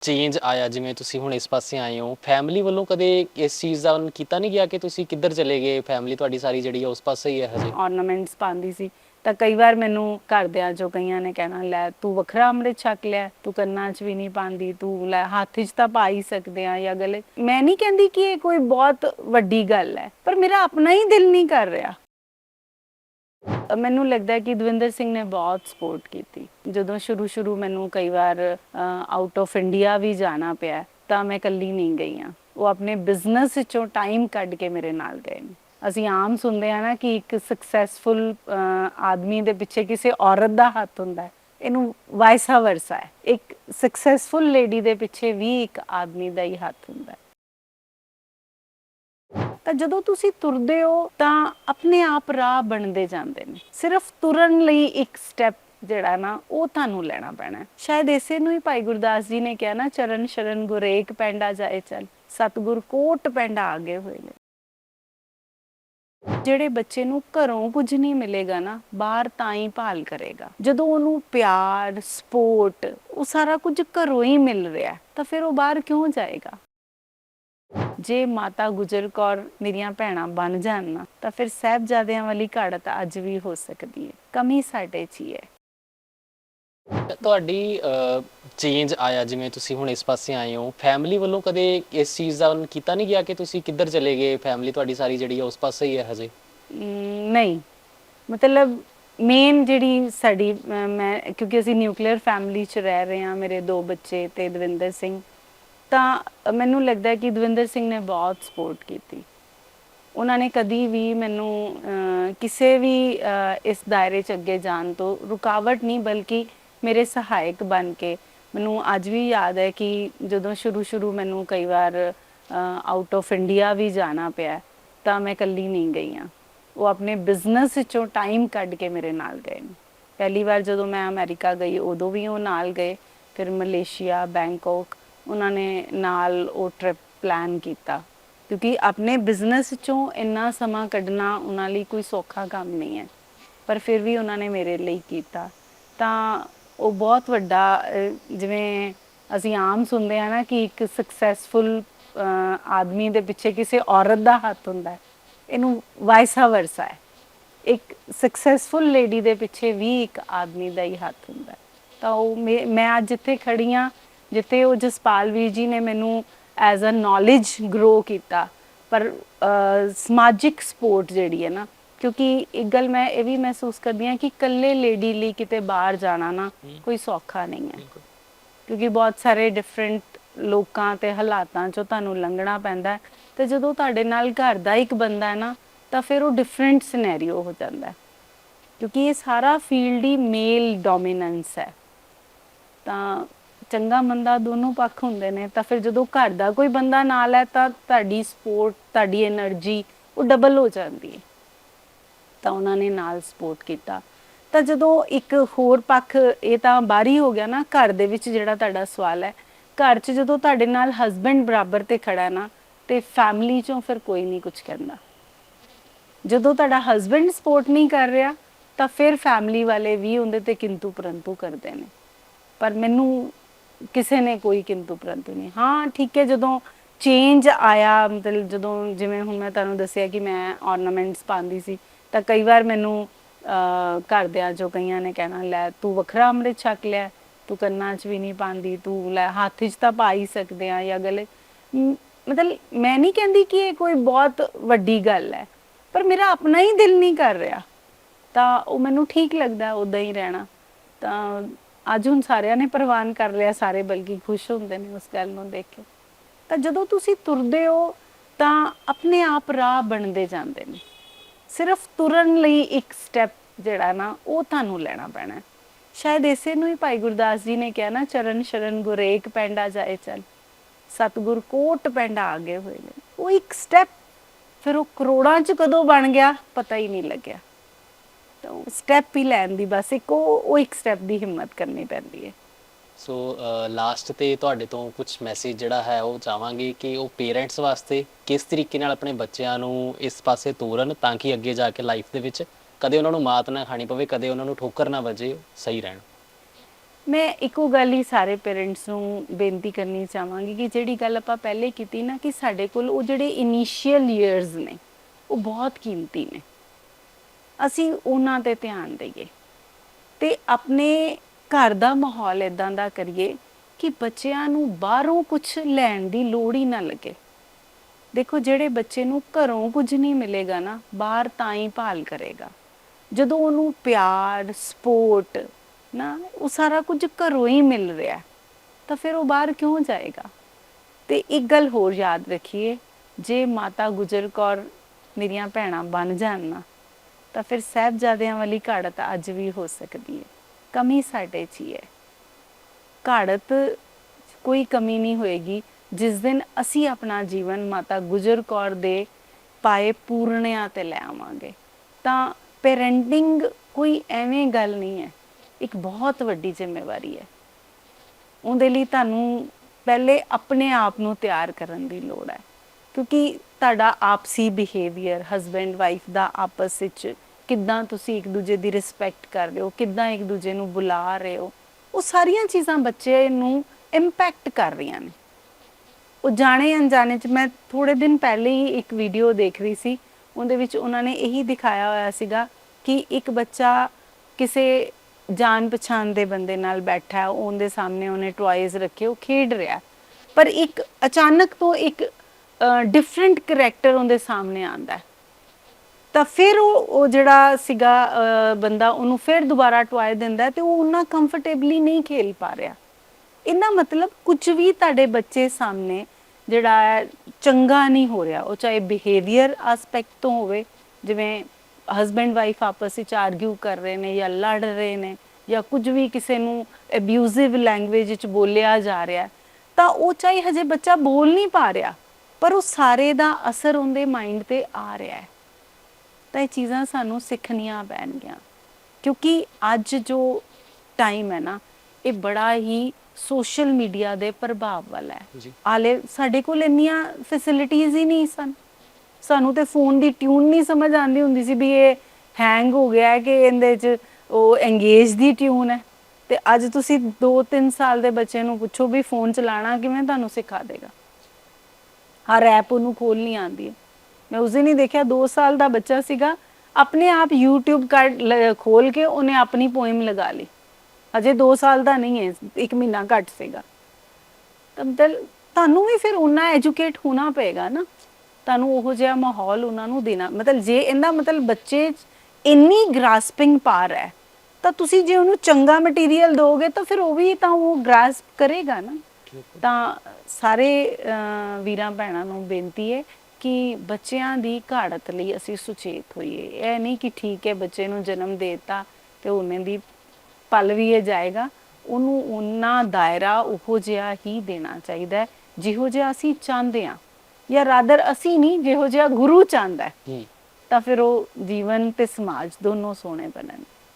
Change ਆਇਆ, ਜਿਵੇਂ ਤੁਸੀਂ ਹੁਣ ਇਸ ਪਾਸੇ ਆਏ ਹੋ। ਫੈਮਿਲੀ ਵੱਲੋਂ ਕਦੇ ਇਸ ਚੀਜ਼ ਦਾ ਕੀਤਾ ਨਹੀਂ ਗਿਆ ਕਿ ਤੁਸੀਂ ਕਿੱਧਰ ਚਲੇ ਗਏ? ਫੈਮਿਲੀ ਤੁਹਾਡੀ ਸਾਰੀ ਜਿਹੜੀ ਹੈ ਉਸ ਪਾਸੇ ਹੀ ਹੈ ਹਜੇ। Ornaments ਪਾਉਂਦੀ ਸੀ। ਤਾਂ ਕਈ ਵਾਰ ਮੈਨੂੰ ਘਰਦਿਆਂ ਜੋ ਕਈਆਂ ਨੇ ਕਹਿਣਾ, ਲੈ, ਤੂੰ ਵੱਖਰਾ ਅੰਮ੍ਰਿਤ ਛਕ ਲਿਆ, ਤੂੰ ਕੰਨਾਂ 'ਚ ਵੀ ਨਹੀਂ ਪਾਉਂਦੀ, ਤੂੰ ਲੈ, ਹੱਥ 'ਚ ਤਾਂ ਪਾ ਹੀ ਸਕਦੇ ਆ ਜਾਂ ਗਲੇ। ਮੈਂ ਨਹੀਂ ਕਹਿੰਦੀ ਕਿ ਇਹ ਕੋਈ ਬਹੁਤ ਵੱਡੀ ਗੱਲ ਹੈ, ਪਰ ਮੇਰਾ ਆਪਣਾ ਹੀ ਦਿਲ ਨਹੀਂ ਕਰ ਰਿਹਾ। ਮੈਨੂੰ ਲੱਗਦਾ ਕਿ ਦਵਿੰਦਰ ਸਿੰਘ ਨੇ ਬਹੁਤ ਸਪੋਰਟ ਕੀਤੀ। ਜਦੋਂ ਸ਼ੁਰੂ ਸ਼ੁਰੂ ਮੈਨੂੰ ਕਈ ਵਾਰ ਆਊਟ ਆਫ ਇੰਡੀਆ ਵੀ ਜਾਣਾ ਪਿਆ ਤਾਂ ਮੈਂ ਇਕੱਲੀ ਨਹੀਂ ਗਈ ਹਾਂ। ਉਹ ਆਪਣੇ ਬਿਜ਼ਨਸ ਵਿੱਚੋਂ ਟਾਈਮ ਕੱਢ ਕੇ ਮੇਰੇ ਨਾਲ ਗਏ ਨੇ। ਅਸੀਂ ਆਮ ਸੁਣਦੇ ਆ ਨਾ ਕਿ ਇੱਕ ਸਕਸੈਸਫੁਲ ਆਦਮੀ ਦੇ ਪਿੱਛੇ ਕਿਸੇ ਔਰਤ ਦਾ ਹੱਥ ਹੁੰਦਾ ਹੈ, ਇਹਨੂੰ ਵਾਈਸਾ ਵਰਸਾ ਹੈ। ਇੱਕ ਸਕਸੈਸਫੁਲ ਲੇਡੀ ਦੇ ਪਿੱਛੇ ਵੀ ਇੱਕ ਆਦਮੀ ਦਾ ਹੀ ਹੱਥ ਹੁੰਦਾ ਹੈ। ਤਾਂ ਜਦੋਂ ਤੁਸੀਂ ਤੁਰਦੇ ਹੋ ਤਾਂ ਆਪਣੇ ਆਪ ਰਾਹ ਬਣਦੇ ਜਾਂਦੇ ਨੇ। ਸਿਰਫ ਤੁਰਨ ਲਈ ਇੱਕ ਸਟੈਪ ਜਿਹੜਾ ਨਾ, ਉਹ ਤੁਹਾਨੂੰ ਲੈਣਾ ਪੈਣਾ ਹੈ। ਸ਼ਾਇਦ ਇਸੇ ਨੂੰ ਹੀ ਭਾਈ ਗੁਰਦਾਸ ਜੀ ਨੇ ਕਿਹਾ ਨਾ, ਚਰਨ ਸ਼ਰਨ ਗੁਰੇਕ ਪੈਂਡਾ ਜਾਏ ਚੱਲ। ਸਤਗੁਰ ਕੋਟ ਪੈਂਡਾ ਆਗੇ ਹੋਏ ਨੇ। ਜਿਹੜੇ ਬੱਚੇ ਨੂੰ ਘਰੋਂ ਕੁਝ ਨਹੀਂ ਮਿਲੇਗਾ ਨਾ, ਬਾਹਰ ਤਾਂ ਹੀ ਭਾਲ ਕਰੇਗਾ। ਜਦੋਂ ਉਹਨੂੰ ਪਿਆਰ, ਸਪੋਰਟ, ਉਹ ਸਾਰਾ ਕੁਝ ਘਰੋਂ ਹੀ ਮਿਲ ਰਿਹਾ ਤਾਂ ਫਿਰ ਉਹ ਬਾਹਰ ਕਿਉਂ ਜਾਏਗਾ? ਜੇ ਮਾਤਾ ਗੁਜਰ ਕੌਰ ਮੇਰੀਆਂ ਭੈਣਾਂ ਬਣ ਜਾਣ ਨਾ ਤਾਂ ਫਿਰ ਸਾਹਿਬਜ਼ਾਦਿਆਂ ਵਾਲੀ ਘਾੜਤ ਅੱਜ ਵੀ ਹੋ ਸਕਦੀ ਹੈ। ਕਮੀ ਸਾਡੇ 'ਚ ਹੀ ਹੈ। ਤੁਹਾਡੀ ਚੇਂਜ ਆਇਆ ਜਿਵੇਂ ਤੁਸੀਂ ਹੁਣ ਇਸ ਪਾਸੇ ਆਏ ਹੋ। ਫੈਮਿਲੀ ਵੱਲੋਂ ਕਦੇ ਇਸ ਚੀਜ਼ ਦਾ ਕੀਤਾ ਨਹੀਂ ਗਿਆ ਕਿ ਤੁਸੀਂ ਕਿੱਧਰ ਚਲੇ ਗਏ? ਫੈਮਿਲੀ ਤੁਹਾਡੀ ਸਾਰੀ ਜਿਹੜੀ ਹੈ ਉਸ ਪਾਸੇ ਹੀ ਹੈ ਹਜੇ? ਨਹੀਂ। ਮਤਲਬ ਮੇਨ ਜਿਹੜੀ ਸਾਡੀ ਮੈਂ ਕਿਉਂਕਿ ਅਸੀਂ ਨਿਊਕਲੀਅਰ ਫੈਮਿਲੀ 'ਚ ਰਹਿ ਰਹੇ ਹਾਂ ਮੇਰੇ ਦੋ ਬੱਚੇ ਤੇ ਦਵਿੰਦਰ ਸਿੰਘ। ਤਾਂ ਮੈਨੂੰ ਲੱਗਦਾ ਕਿ ਦਵਿੰਦਰ ਸਿੰਘ ਨੇ ਬਹੁਤ ਸਪੋਰਟ ਕੀਤੀ। ਉਹਨਾਂ ਨੇ ਕਦੀ ਵੀ ਮੈਨੂੰ ਕਿਸੇ ਵੀ ਇਸ ਦਾਇਰੇ 'ਚ ਅੱਗੇ ਜਾਣ ਤੋਂ ਰੁਕਾਵਟ ਨਹੀਂ, ਬਲਕਿ ਮੇਰੇ ਸਹਾਇਕ ਬਣ ਕੇ ਮੈਨੂੰ ਅੱਜ ਵੀ ਯਾਦ ਹੈ ਕਿ ਜਦੋਂ ਸ਼ੁਰੂ ਸ਼ੁਰੂ ਮੈਨੂੰ ਕਈ ਵਾਰ ਆਊਟ ਆਫ ਇੰਡੀਆ ਵੀ ਜਾਣਾ ਪਿਆ, ਤਾਂ ਮੈਂ ਇਕੱਲੀ ਨਹੀਂ ਗਈ ਹਾਂ। ਉਹ ਆਪਣੇ ਬਿਜ਼ਨਸ ਵਿੱਚੋਂ ਟਾਈਮ ਕੱਢ ਕੇ ਮੇਰੇ ਨਾਲ ਗਏ ਨੇ। ਪਹਿਲੀ ਵਾਰ ਜਦੋਂ ਮੈਂ ਅਮਰੀਕਾ ਗਈ, ਉਦੋਂ ਵੀ ਉਹ ਨਾਲ ਗਏ, ਫਿਰ ਮਲੇਸ਼ੀਆ ਬੈਂਕਾਕ ਉਹਨਾਂ ਨੇ ਨਾਲ ਉਹ ਟ੍ਰਿਪ ਪਲਾਨ ਕੀਤਾ। ਕਿਉਂਕਿ ਆਪਣੇ ਬਿਜ਼ਨਸ ਚੋਂ ਇੰਨਾ ਸਮਾਂ ਕੱਢਣਾ ਉਹਨਾਂ ਲਈ ਕੋਈ ਸੌਖਾ ਕੰਮ ਨਹੀਂ ਹੈ। ਪਰ ਫਿਰ ਵੀ ਉਹਨਾਂ ਨੇ ਮੇਰੇ ਲਈ ਕੀਤਾ। ਤਾਂ ਉਹ ਬਹੁਤ ਵੱਡਾ ਜਿਵੇਂ ਅਸੀਂ ਆਮ ਸੁਣਦੇ ਆ ਨਾ ਕਿ ਇੱਕ ਸਕਸੈਸਫੁਲ ਆਦਮੀ ਦੇ ਪਿੱਛੇ ਕਿਸੇ ਔਰਤ ਦਾ ਹੱਥ ਹੁੰਦਾ ਹੈ। ਇਹਨੂੰ ਵਾਈਸਾ ਵਰਸਾ ਹੈ। ਇੱਕ ਸਕਸੈਸਫੁਲ ਲੇਡੀ ਦੇ ਪਿੱਛੇ ਵੀ ਇੱਕ ਆਦਮੀ ਦਾ ਹੀ ਹੱਥ ਹੁੰਦਾ ਹੈ। ਤਾਂ ਉਹ ਮੇ- ਮੈਂ ਅੱਜ ਜਿੱਥੇ ਖੜੀ ਹਾਂ। ਜਿੱਥੇ ਉਹ ਜਸਪਾਲ ਵੀਰ ਜੀ ਨੇ ਮੈਨੂੰ ਐਜ਼ ਅ ਨੌਲੇਜ ਗਰੋ ਕੀਤਾ। ਪਰ ਸਮਾਜਿਕ ਸਪੋਰਟ ਜਿਹੜੀ ਹੈ ਨਾ ਕਿਉਂਕਿ ਇੱਕ ਗੱਲ ਮੈਂ ਇਹ ਵੀ ਮਹਿਸੂਸ ਕਰਦੀ ਹਾਂ ਕਿ ਇਕੱਲੇ ਲੇਡੀ ਲਈ ਕਿਤੇ ਬਾਹਰ ਜਾਣਾ ਨਾ ਕੋਈ ਸੌਖਾ ਨਹੀਂ ਹੈ। ਕਿਉਂਕਿ ਬਹੁਤ ਸਾਰੇ ਡਿਫਰੈਂਟ ਲੋਕਾਂ ਤੇ ਹਾਲਾਤਾਂ ਚੋਂ ਤੁਹਾਨੂੰ ਲੰਘਣਾ ਪੈਂਦਾ ਤੇ ਜਦੋਂ ਤੁਹਾਡੇ ਨਾਲ ਘਰ ਦਾ ਇੱਕ ਬੰਦਾ ਹੈ ਨਾ ਤਾਂ ਫਿਰ ਉਹ ਡਿਫਰੈਂਟ ਸਿਨੈਰੀਓ ਹੋ ਜਾਂਦਾ ਕਿਉਂਕਿ ਇਹ ਸਾਰਾ ਫੀਲਡ ਹੀ ਮੇਲ ਡੋਮੀਨੈਂਸ ਹੈ। ਤਾਂ ਚੰਗਾ ਮੰਦਾ ਦੋਨੋਂ ਪੱਖ ਹੁੰਦੇ ਨੇ, ਤਾਂ ਫਿਰ ਜਦੋਂ ਘਰ ਦਾ ਕੋਈ ਬੰਦਾ ਨਾਲ ਹੈ ਤਾਂ ਤੁਹਾਡੀ ਸਪੋਰਟ ਤੁਹਾਡੀ એનર્ਜੀ ਉਹ ਡਬਲ ਹੋ ਜਾਂਦੀ ਹੈ। ਤਾਂ ਉਹਨਾਂ ਨੇ ਨਾਲ ਸਪੋਰਟ ਕੀਤਾ। ਤਾਂ ਜਦੋਂ ਇੱਕ ਹੋਰ ਪੱਖ, ਇਹ ਤਾਂ ਬਾਹਰੀ ਹੋ ਗਿਆ ਨਾ, ਘਰ ਦੇ ਵਿੱਚ ਜਿਹੜਾ ਤੁਹਾਡਾ ਸਵਾਲ ਹੈ, ਘਰ 'ਚ ਜਦੋਂ ਤੁਹਾਡੇ ਨਾਲ ਹਸਬੰਡ ਬਰਾਬਰ ਤੇ ਖੜਾ ਹੈ ਨਾ, ਤੇ ਫੈਮਿਲੀ 'ਚੋਂ ਫਿਰ ਕੋਈ ਨਹੀਂ ਕੁਝ ਕਹਿੰਦਾ। ਜਦੋਂ ਤੁਹਾਡਾ ਹਸਬੰਡ ਸਪੋਰਟ ਨਹੀਂ ਕਰ ਰਿਹਾ, ਤਾਂ ਫਿਰ ਫੈਮਿਲੀ ਵਾਲੇ ਵੀ ਉਹਦੇ ਤੇ ਕਿੰਤੂ ਪਰੰਤੂ ਕਰਦੇ ਨੇ। ਪਰ ਮੈਨੂੰ ਕਿਸੇ ਨੇ ਕੋਈ ਕਿੰਤੂ ਪਰੰਤੂ ਨਹੀਂ। ਹਾਂ, ਠੀਕ ਹੈ, ਜਦੋਂ ਚੇਂਜ ਆਇਆ, ਮਤਲਬ ਜਦੋਂ ਜਿਵੇਂ ਹੁਣ ਮੈਂ ਤੁਹਾਨੂੰ ਦੱਸਿਆ ਕਿ ਮੈਂ ornaments ਪਾਉਂਦੀ ਸੀ, ਤਾਂ ਕਈ ਵਾਰ ਮੈਨੂੰ ਘਰਦਿਆਂ ਚੋਂ ਕਈਆਂ ਨੇ ਕਹਿਣਾ, ਲੈ, ਤੂੰ ਵੱਖਰਾ ਅੰਮ੍ਰਿਤ ਛਕ ਲਿਆ, ਤੂੰ ਕੰਨਾਂ 'ਚ ਵੀ ਨਹੀਂ ਪਾਉਂਦੀ, ਤੂੰ ਲੈ, ਹੱਥ 'ਚ ਤਾਂ ਪਾ ਹੀ ਸਕਦੇ ਆ ਜਾਂ ਗਲੇ। ਮਤਲਬ ਮੈਂ ਨਹੀਂ ਕਹਿੰਦੀ ਕਿ ਇਹ ਕੋਈ ਬਹੁਤ ਵੱਡੀ ਗੱਲ ਹੈ, ਪਰ ਮੇਰਾ ਆਪਣਾ ਹੀ ਦਿਲ ਨਹੀਂ ਕਰ ਰਿਹਾ। ਤਾਂ ਉਹ ਮੈਨੂੰ ਠੀਕ ਲੱਗਦਾ ਉਦਾਂ ਹੀ ਰਹਿਣਾ। ਤਾਂ ਅੱਜ ਹੁਣ ਸਾਰਿਆਂ ਨੇ ਪ੍ਰਵਾਨ ਕਰ ਲਿਆ, ਸਾਰੇ ਬਲਕਿ ਖੁਸ਼ ਹੁੰਦੇ ਨੇ ਉਸ ਗੱਲ ਨੂੰ ਦੇਖ ਕੇ। ਤਾਂ ਜਦੋਂ ਤੁਸੀਂ ਤੁਰਦੇ ਹੋ, ਤਾਂ ਆਪਣੇ ਆਪ ਰਾਹ ਬਣਦੇ ਜਾਂਦੇ ਨੇ। ਸਿਰਫ ਤੁਰਨ ਲਈ ਇੱਕ ਸਟੈਪ ਜਿਹੜਾ ਨਾ, ਉਹ ਤੁਹਾਨੂੰ ਲੈਣਾ ਪੈਣਾ ਸ਼ਾਇਦ ਇਸੇ ਨੂੰ ਹੀ ਭਾਈ ਗੁਰਦਾਸ ਜੀ ਨੇ ਕਿਹਾ ਨਾ, ਚਰਨ ਸ਼ਰਨ ਗੁਰੇਕ ਪੈਂਡਾ ਜਾਏ ਚੱਲ। ਸਤਗੁਰ ਕੋਟ ਪੈਂਡਾ ਆਗੇ ਹੋਏ ਨੇ। ਉਹ ਇੱਕ ਸਟੈਪ ਫਿਰ ਉਹ ਕਰੋੜਾਂ ਚ ਕਦੋਂ ਬਣ ਗਿਆ, ਪਤਾ ਹੀ ਨਹੀਂ ਲੱਗਿਆ। ਸਟੈਪ ਹੀ ਲੈਣ ਦੀ ਬਸ ਇੱਕ ਉਹ ਉਹ ਇੱਕ ਸਟੈਪ ਦੀ ਹਿੰਮਤ ਕਰਨੀ ਪੈਂਦੀ ਹੈ। ਸੋ ਲਾਸਟ ਤੇ ਤੁਹਾਡੇ ਤੋਂ ਕੁਝ ਮੈਸੇਜ ਜਿਹੜਾ ਹੈ ਉਹ ਚਾਹਾਂਗੇ ਕਿ ਉਹ ਪੇਰੈਂਟਸ ਵਾਸਤੇ ਕਿਸ ਤਰੀਕੇ ਨਾਲ ਆਪਣੇ ਬੱਚਿਆਂ ਨੂੰ ਇਸ ਪਾਸੇ ਤੋਰਨ ਤਾਂ ਕਿ ਅੱਗੇ ਜਾ ਕੇ ਲਾਈਫ ਦੇ ਵਿੱਚ ਕਦੇ ਉਹਨਾਂ ਨੂੰ ਮਾਤ ਨਾ ਖਾਣੀ ਪਵੇ ਕਦੇ ਉਹਨਾਂ ਨੂੰ ਠੋਕਰ ਨਾ ਵੱਜੇ ਸਹੀ ਰਹਿਣ। ਮੈਂ ਇੱਕੋ ਗੱਲ ਹੀ ਸਾਰੇ ਪੇਰੈਂਟਸ ਨੂੰ ਬੇਨਤੀ ਕਰਨੀ ਚਾਹਾਂਗੀ ਕਿ ਜਿਹੜੀ ਗੱਲ ਆਪਾਂ ਪਹਿਲੇ ਕੀਤੀ ਨਾ ਕਿ ਸਾਡੇ ਕੋਲ ਉਹ ਜਿਹੜੇ ਇਨੀਸ਼ੀਅਲ ਇਅਰਸ ਨੇ ਉਹ ਬਹੁਤ ਕੀਮਤੀ ਨੇ। ਅਸੀਂ ਉਹਨਾਂ ਤੇ ਧਿਆਨ ਦਈਏ ਤੇ ਆਪਣੇ ਘਰ ਦਾ ਮਾਹੌਲ ਇਦਾਂ ਦਾ ਕਰੀਏ ਕਿ ਬੱਚਿਆਂ ਨੂੰ ਬਾਹਰੋਂ ਕੁਝ ਲੈਣ ਦੀ ਲੋੜ ਹੀ ਨਾ ਲੱਗੇ। ਦੇਖੋ, ਜਿਹੜੇ ਬੱਚੇ ਨੂੰ ਘਰੋਂ ਕੁਝ ਨਹੀਂ ਮਿਲੇਗਾ ਨਾ, ਬਾਹਰ ਤਾਂ ਹੀ ਭਾਲ ਕਰੇਗਾ। ਜਦੋਂ ਉਹਨੂੰ ਪਿਆਰ, ਸਪੋਰਟ ਨਾ, ਉਹ ਸਾਰਾ ਕੁਝ ਘਰੋਂ ਹੀ ਮਿਲ ਰਿਹਾ ਤਾਂ ਫਿਰ ਉਹ ਬਾਹਰ ਕਿਉਂ ਜਾਏਗਾ? ਤੇ ਇੱਕ ਗੱਲ ਹੋਰ ਯਾਦ ਰੱਖੀਏ, ਜੇ ਮਾਤਾ ਗੁਜਰ ਕੌਰ ਮੇਰੀਆਂ ਭੈਣਾਂ ਬਣ ਜਾਣ ਨਾ ਤਾਂ ਫਿਰ ਸਾਹਿਬਜ਼ਾਦਿਆਂ ਵਾਲੀ ਘਾੜਤ ਅੱਜ ਵੀ ਹੋ ਸਕਦੀ ਹੈ। ਕਮੀ ਸਾਡੇ 'ਚ ਹੀ ਹੈ। ਘਾੜਤ ਕੋਈ ਕਮੀ ਨਹੀਂ ਹੋਏਗੀ। ਜਿਸ ਦਿਨ ਅਸੀਂ ਆਪਣਾ ਜੀਵਨ ਮਾਤਾ ਗੁਜਰ ਕੌਰ ਦੇ ਪਾਏ ਪੂਰਨਿਆਂ ਤੇ ਲੈ ਆਵਾਂਗੇ। ਤਾਂ ਪੈਰੈਂਟਿੰਗ ਕੋਈ ਐਵੇਂ ਗੱਲ ਨਹੀਂ ਹੈ। ਇੱਕ ਬਹੁਤ ਵੱਡੀ ਜ਼ਿੰਮੇਵਾਰੀ ਹੈ। ਉਹਦੇ ਲਈ ਤੁਹਾਨੂੰ ਪਹਿਲੇ ਆਪਣੇ ਆਪ ਨੂੰ ਤਿਆਰ ਕਰਨ ਦੀ ਲੋੜ ਹੈ। ਕਿਉਂਕਿ ਤੁਹਾਡਾ ਆਪਸੀ ਬਿਹੇਵੀਅਰ ਹਸਬੈਂਡ ਵਾਈਫ ਦਾ ਆਪਸ ਵਿੱਚ ਕਿੱਦਾਂ ਤੁਸੀਂ ਇੱਕ ਦੂਜੇ ਦੀ ਰਿਸਪੈਕਟ ਕਰ ਰਹੇ ਹੋ, ਕਿੱਦਾਂ ਇੱਕ ਦੂਜੇ ਨੂੰ ਬੁਲਾ ਰਹੇ ਹੋ, ਉਹ ਸਾਰੀਆਂ ਚੀਜ਼ਾਂ ਬੱਚੇ ਨੂੰ ਇੰਪੈਕਟ ਕਰ ਰਹੀਆਂ ਨੇ। ਉਹ ਜਾਣੇ ਅਣਜਾਣੇ ਚ ਮੈਂ ਥੋੜੇ ਦਿਨ ਪਹਿਲੇ ਹੀ ਇੱਕ ਵੀਡੀਓ ਦੇਖ ਰਹੀ ਸੀ, ਉਹਦੇ ਵਿੱਚ ਉਹਨਾਂ ਨੇ ਇਹੀ ਦਿਖਾਇਆ ਹੋਇਆ ਸੀਗਾ ਕਿ ਇੱਕ ਬੱਚਾ ਕਿਸੇ ਜਾਣ ਪਛਾਣ ਦੇ ਬੰਦੇ ਨਾਲ ਬੈਠਾ ਹੈ, ਉਹਦੇ ਸਾਹਮਣੇ ਉਹਨੇ ਟੁਆਇਜ਼ ਰੱਖੇ, ਉਹ ਖੇਡ ਰਿਹਾ ਪਰ ਇੱਕ ਅਚਾਨਕ ਤੋਂ ਇੱਕ ਡਿਫਰੈਂਟ ਕੈਰੈਕਟਰ ਉਹਦੇ ਸਾਹਮਣੇ ਆਂਦਾ ਤਾਂ ਫਿਰ ਉਹ ਉਹ ਜਿਹੜਾ ਸੀਗਾ ਬੰਦਾ, ਉਹਨੂੰ ਫਿਰ ਦੁਬਾਰਾ ਟੁਆਏ ਦਿੰਦਾ ਤੇ ਉਹ ਉਹਨਾਂ ਕੰਫਰਟੇਬਲੀ ਨਹੀਂ ਖੇਲ ਪਾ ਰਿਹਾ। ਇਹਨਾਂ ਮਤਲਬ ਕੁਝ ਵੀ ਤੁਹਾਡੇ ਬੱਚੇ ਸਾਹਮਣੇ ਜਿਹੜਾ ਚੰਗਾ ਨਹੀਂ ਹੋ ਰਿਹਾ। ਉਹ ਚਾਹੇ ਬਿਹੇਵੀਅਰ ਐਸਪੈਕਟ ਤੋਂ ਹੋਵੇ, ਜਿਵੇਂ ਹਸਬੈਂਡ ਵਾਈਫ ਆਪਸ ਵਿੱਚ ਆਰਗਿਊ ਕਰ ਰਹੇ ਨੇ ਜਾਂ ਲੜ ਰਹੇ ਨੇ ਜਾਂ ਕੁਝ ਵੀ ਕਿਸੇ ਨੂੰ ਅਬਿਊਜ਼ਿਵ ਲੈਂਗੁਏਜ ਵਿੱਚ ਬੋਲਿਆ ਜਾ ਰਿਹਾ ਤਾਂ ਉਹ ਚਾਹੇ ਹਜੇ ਬੱਚਾ ਬੋਲ ਨਹੀਂ ਪਾ ਰਿਹਾ ਪਰ ਉਹ ਸਾਰੇ ਦਾ ਅਸਰ ਉਹਦੇ ਮਾਈਂਡ ਤੇ ਆ ਰਿਹਾ ਹੈ। ਤਾਂ ਇਹ ਚੀਜ਼ਾਂ ਸਾਨੂੰ ਸਿੱਖਣੀਆਂ ਪੈਣਗੀਆਂ। ਕਿਉਂਕਿ ਅੱਜ ਜੋ ਟਾਈਮ ਹੈ ਨਾ ਇਹ ਬੜਾ ਹੀ ਸੋਸ਼ਲ ਮੀਡੀਆ ਦੇ ਪ੍ਰਭਾਵ ਵਾਲਾ ਹੈ। ਆਲੇ ਸਾਡੇ ਕੋਲ ਇੰਨੀਆਂ ਫੈਸਿਲਿਟੀਆਂ ਹੀ ਨਹੀਂ ਸਨ। ਸਾਨੂੰ ਤੇ ਫੋਨ ਦੀ ਟਿਊਨ ਨਹੀਂ ਸਮਝ ਆਉਂਦੀ ਹੁੰਦੀ ਸੀ ਵੀ ਇਹ ਹੈਂਗ ਹੋ ਗਿਆ ਕਿ ਇਹਦੇ 'ਚ ਉਹ ਐਂਗੇਜ ਦੀ ਟਿਊਨ ਹੈ। ਤੇ ਅੱਜ ਤੁਸੀਂ 2-3 ਸਾਲ ਦੇ ਬੱਚੇ ਨੂੰ ਪੁੱਛੋ ਵੀ ਫੋਨ ਚਲਾਉਣਾ ਕਿਵੇਂ ਤੁਹਾਨੂੰ ਸਿਖਾ ਦੇਗਾ। ਹਰ ਐਪ ਉਹਨੂੰ ਖੋਲਣੀ ਆਉਂਦੀ। ਹੈ ਮੈਂ ਉਸ ਦਿਨ ਹੀ ਦੇਖਿਆ 2 ਸਾਲ ਦਾ ਬੱਚਾ ਸੀਗਾ, ਆਪਣੇ ਆਪ YouTube ਕੱਢ ਖੋਲ ਕੇ ਉਹਨੇ ਆਪਣੀ ਪੋਇਮ ਲਗਾ ਲਈ। ਅਜੇ 2 ਸਾਲ ਦਾ ਨਹੀਂ ਹੈ 1 ਮਹੀਨਾ ਘੱਟ ਸੀਗਾ। ਤਾਂ ਮਤਲਬ ਤੁਹਾਨੂੰ ਵੀ ਫਿਰ ਉਨਾ ਐਜੂਕੇਟ ਹੋਣਾ ਪਏਗਾ ਨਾ। ਤੁਹਾਨੂੰ ਉਹੋ ਜਿਹਾ ਮਾਹੌਲ ਉਹਨਾਂ ਨੂੰ ਦੇਣਾ। ਮਤਲਬ ਜੇ ਇਹਦਾ ਮਤਲਬ ਬੱਚੇ 'ਚ ਇੰਨੀ ਗ੍ਰਾਸਪਿੰਗ ਪਾਰ ਹੈ, ਤਾਂ ਤੁਸੀਂ ਜੇ ਉਹਨੂੰ ਚੰਗਾ ਮਟੀਰੀਅਲ ਦੋਗੇ ਤਾਂ ਫਿਰ ਉਹ ਵੀ ਤਾਂ ਉਹ ਗ੍ਰਾਸਪ ਕਰੇਗਾ ਨਾ। ਤਾਂ ਸਾਰੇ ਵੀਰਾਂ ਭੈਣਾਂ ਨੂੰ ਬੇਨਤੀ ਹੈ ਕਿ ਬੱਚਿਆਂ ਦੀ ਘਾੜਤ ਲਈ ਅਸੀਂ ਸੁਚੇਤ ਹੋਈਏ। ਇਹ ਨਹੀਂ ਕਿ ਠੀਕ ਹੈ ਬੱਚੇ ਨੂੰ ਜਨਮ ਦੇਤਾ ਤੇ ਉਹਨੇ ਦੀ ਪਲ ਵੀ ਇਹ ਜਾਏਗਾ। ਉਹਨੂੰ ਉਹਨਾਂ ਦਾਇਰਾ ਉਹੋ ਜਿਹਾ ਹੀ ਦੇਣਾ ਚਾਹੀਦਾ ਜਿਹੋ ਜਿਹਾ ਅਸੀਂ ਚਾਹੁੰਦੇ ਹਾਂ। ਜਾਂ ਰਾਦਰ ਅਸੀਂ ਨਹੀਂ ਜਿਹੋ ਜਿਹਾ ਗੁਰੂ ਚਾਹੁੰਦਾ ਹੂੰ। ਤਾਂ ਫਿਰ ਉਹ ਜੀਵਨ ਤੇ ਸਮਾਜ ਦੋਨੋਂ ਸੋਹਣੇ ਬਣਨ